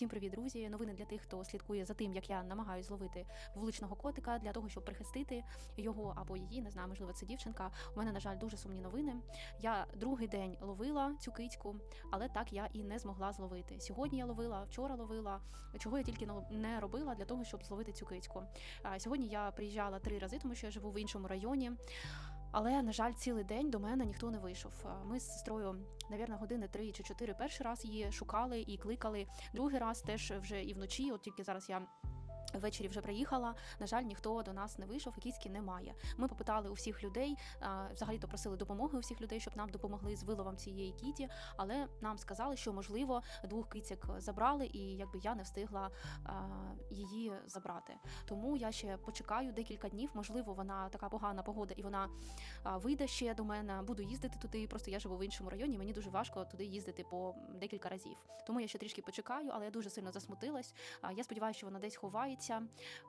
Всім привіт, друзі! Новини для тих, хто слідкує за тим, як я намагаюся зловити вуличного котика для того, щоб прихистити його або її. Не знаю, можливо, це дівчинка. У мене, на жаль, дуже сумні новини. Я другий день ловила цю кицьку, але так я і не змогла зловити. Сьогодні я ловила, вчора ловила. Чого я тільки не- робила для того, щоб зловити цю кицьку. Сьогодні я приїжджала три рази, тому що я живу в іншому районі. Але, на жаль, цілий день до мене ніхто не вийшов. Ми з сестрою, навірно, години три чи чотири перший раз її шукали і кликали. Другий раз теж вже і вночі, от тільки зараз я. Ввечері вже приїхала. На жаль, ніхто до нас не вийшов, і кіцьки немає. Ми попитали у всіх людей, взагалі-то просили допомоги у всіх людей, щоб нам допомогли з виловом цієї кіті. Але нам сказали, що можливо двох кицьок забрали, і якби я не встигла її забрати. Тому я ще почекаю декілька днів. Можливо, вона така погана погода, і вона вийде ще до мене. Буду їздити туди. Просто я живу в іншому районі. Мені дуже важко туди їздити по декілька разів. Тому я ще трішки почекаю, але я дуже сильно засмутилась. Я сподіваюся, що вона десь ховається,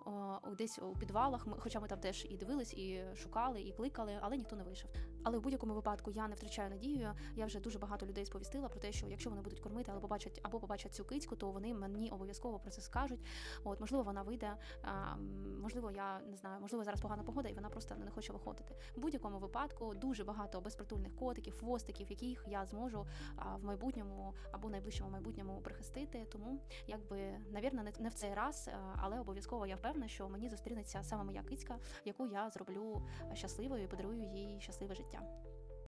о, десь у підвалах. Ми, хоча ми там теж і дивились, і шукали, і кликали, але ніхто не вийшов. Але в будь-якому випадку я не втрачаю надію. Я вже дуже багато людей сповістила про те, що якщо вони будуть кормити, але побачать або побачать цю кицьку, то вони мені обов'язково про це скажуть. От можливо, вона вийде. А, можливо, я не знаю, можливо, зараз погана погода, і вона просто не хоче виходити. В будь-якому випадку дуже багато безпритульних котиків, хвостиків, яких я зможу а, в майбутньому або найближчому майбутньому прихистити. Тому, якби, навірно, не, в цей раз, але обов'язково я впевнена, що мені зустрінеться саме моя кицька, яку я зроблю щасливою і подарую їй щасливе життя.